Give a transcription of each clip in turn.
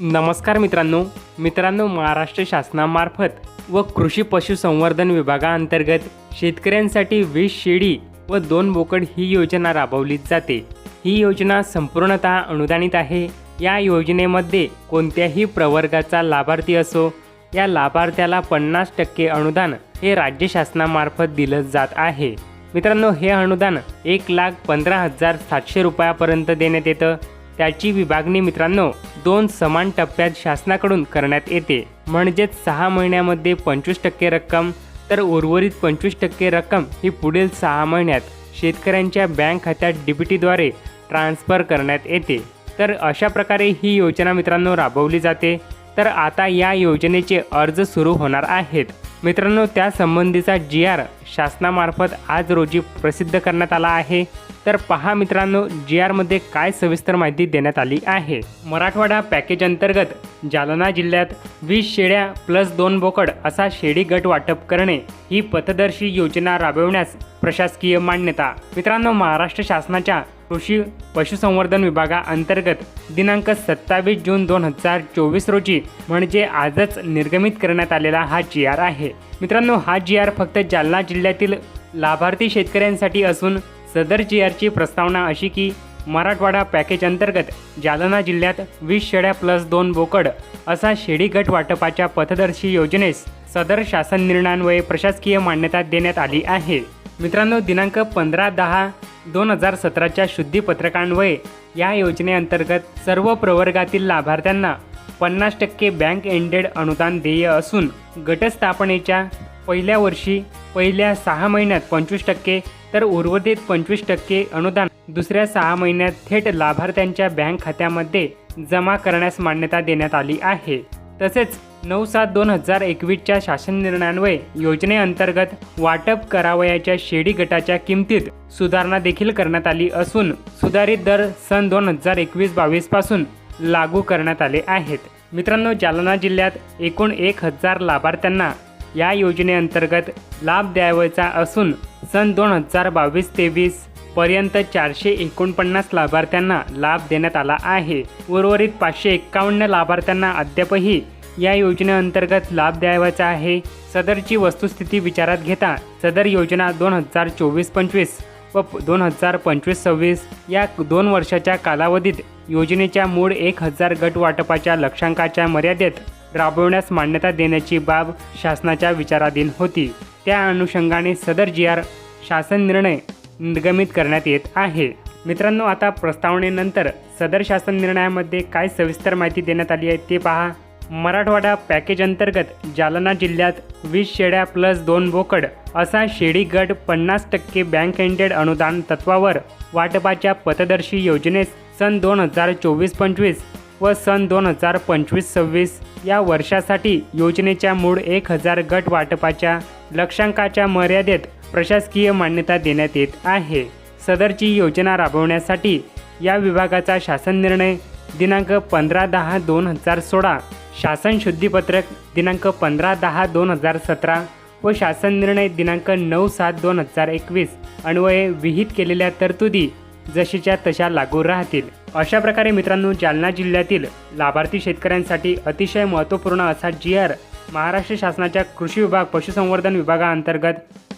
नमस्कार मित्रांनो. मित्रांनो महाराष्ट्र शासनामार्फत व कृषी पशुसंवर्धन विभागाअंतर्गत शेतकऱ्यांसाठी वीस शेळी व दोन बोकड ही योजना राबवली जाते. ही योजना संपूर्णतः अनुदानित आहे. या योजनेमध्ये कोणत्याही प्रवर्गाचा लाभार्थी असो या लाभार्थ्याला पन्नास टक्के अनुदान हे राज्य शासनामार्फत दिलं जात आहे. मित्रांनो हे अनुदान एक लाख पंधरा हजार सातशे रुपयापर्यंत देण्यात येतं. त्याची विभागणी मित्रांनो दोन समान टप्प्यात शासनाकडून करण्यात येते. म्हणजेच सहा महिन्यामध्ये पंचवीस टक्के रक्कम तर उर्वरित पंचवीस टक्के रक्कम ही पुढील सहा महिन्यात शेतकऱ्यांच्या बँक खात्यात डीबीटीद्वारे ट्रान्स्फर करण्यात येते. तर अशा प्रकारे ही योजना मित्रांनो राबवली जाते. तर आता या योजनेचे अर्ज सुरू होणार आहेत. मित्रांनो त्यासंबंधीचा जी आर शासनामार्फत आज रोजी प्रसिद्ध करण्यात आला आहे. तर पहा मित्रांनो जी आरमध्ये काय सविस्तर माहिती देण्यात आली आहे. मराठवाडा पॅकेज अंतर्गत जालना जिल्ह्यात वीस शेळ्या प्लस दोन बोकड असा शेळी गट वाटप करणे ही पथदर्शी योजना राबविण्यास प्रशासकीय मान्यता. मित्रांनो महाराष्ट्र शासनाच्या कृषी पशुसंवर्धन विभागाअंतर्गत दिनांक सत्तावीस जून दोन हजार चोवीस रोजी म्हणजे आजच निर्गमित करण्यात आलेला हा जी आर आहे. मित्रांनो हा जी आर फक्त जालना जिल्ह्यातील लाभार्थी शेतकऱ्यांसाठी असून सदर जी आरची प्रस्तावना अशी की मराठवाडा पॅकेज अंतर्गत जालना जिल्ह्यात वीस शेळ्या प्लस दोन बोकड असा शेळी गट वाटपाच्या पथदर्शी योजनेस सदर शासन निर्णयान्वये प्रशासकीय मान्यता देण्यात आली आहे. मित्रांनो दिनांक पंधरा दहा दोन हजार सतराच्या शुद्धीपत्रकान्वये या योजनेअंतर्गत सर्व प्रवर्गातील लाभार्थ्यांना पन्नास टक्के बँक एंडेड अनुदान देय असून गटस्थापनेच्या पहिल्या वर्षी पहिल्या सहा महिन्यात पंचवीस टक्के तर उर्वरित पंचवीस टक्के अनुदान दुसऱ्या सहा महिन्यात थेट लाभार्थ्यांच्या बँक खात्यामध्ये जमा करण्यास मान्यता देण्यात आली आहे. तसेच नऊ सात दोन हजार एकवीसच्या शासन निर्णयान्वये योजनेअंतर्गत वाटप करावयाच्या शेडी गटाच्या किमतीत सुधारणा देखील करण्यात आली असून सुधारित दर सन दोन हजार एकवीस बावीसपासून लागू करण्यात आले आहेत. मित्रांनो जालना जिल्ह्यात एकूण एक हजार लाभार्थ्यांना या योजनेअंतर्गत लाभ द्यावयाचा असून सन दोन हजार बावीस तेवीस पर्यंत चारशे एकोणपन्नास लाभार्थ्यांना लाभ देण्यात आला आहे. उर्वरित पाचशे एक्कावन्न लाभार्थ्यांना अद्यापही या योजनेअंतर्गत लाभ द्यावायचा आहे. सदरची वस्तुस्थिती विचारात घेता सदर योजना दोन हजार चोवीस पंचवीस व दोन हजार पंचवीस सव्वीस या दोन वर्षाच्या कालावधीत योजनेच्या मूळ एक हजार गट वाटपाच्या लक्षांकाच्या मर्यादेत राबवण्यास मान्यता देण्याची बाब शासनाच्या विचाराधीन होती. त्या अनुषंगाने सदर जी आर शासन निर्णय निर्गमित करण्यात येत आहे. मित्रांनो आता प्रस्तावनेनंतर सदर शासन निर्णयामध्ये काय सविस्तर माहिती देण्यात आली आहे ते पहा. मराठवाडा पॅकेज अंतर्गत जालना जिल्ह्यात वीस शेळ्या प्लस दोन बोकड असा शेळी गट पन्नास टक्के बँक एंडेड अनुदान तत्वावर वाटपाच्या पथदर्शी योजनेस सन दोन हजार चोवीस पंचवीस व सन दोन हजार पंचवीस सव्वीस या वर्षासाठी योजनेच्या मूळ एक हजार गट वाटपाच्या लक्षांकाच्या मर्यादेत प्रशासकीय मान्यता देण्यात येत आहे. सदरची योजना राबवण्यासाठी या विभागाचा शासन निर्णय दिनांक पंधरा दहा दोन हजार सोळा शासन शुद्धीपत्रक दिनांक पंधरा दहा दोन हजार सतरा व शासन निर्णय दिनांक नऊ सात दोन हजार एकवीस अन्वये विहित केलेल्या तरतुदी जशीच्या तशा लागू राहतील. अशा प्रकारे मित्रांनो जालना जिल्ह्यातील लाभार्थी शेतकऱ्यांसाठी अतिशय महत्त्वपूर्ण असा जी आर महाराष्ट्र शासनाच्या कृषी विभाग पशुसंवर्धन विभागाअंतर्गत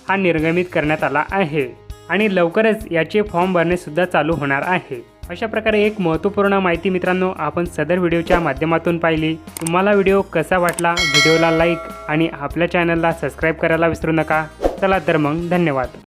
हा निर्गमित करण्यात आला आहे आणि लवकरच याचे फॉर्म भरणे सुद्धा चालू होणार आहे. अशा प्रकारे एक महत्त्वपूर्ण माहिती मित्रांनो आपण सदर व्हिडिओच्या माध्यमातून पाहिली. तुम्हाला व्हिडिओ कसा वाटला व्हिडिओला लाईक आणि आपल्या चॅनलला सबस्क्राईब करायला विसरू नका. चला तर मग धन्यवाद.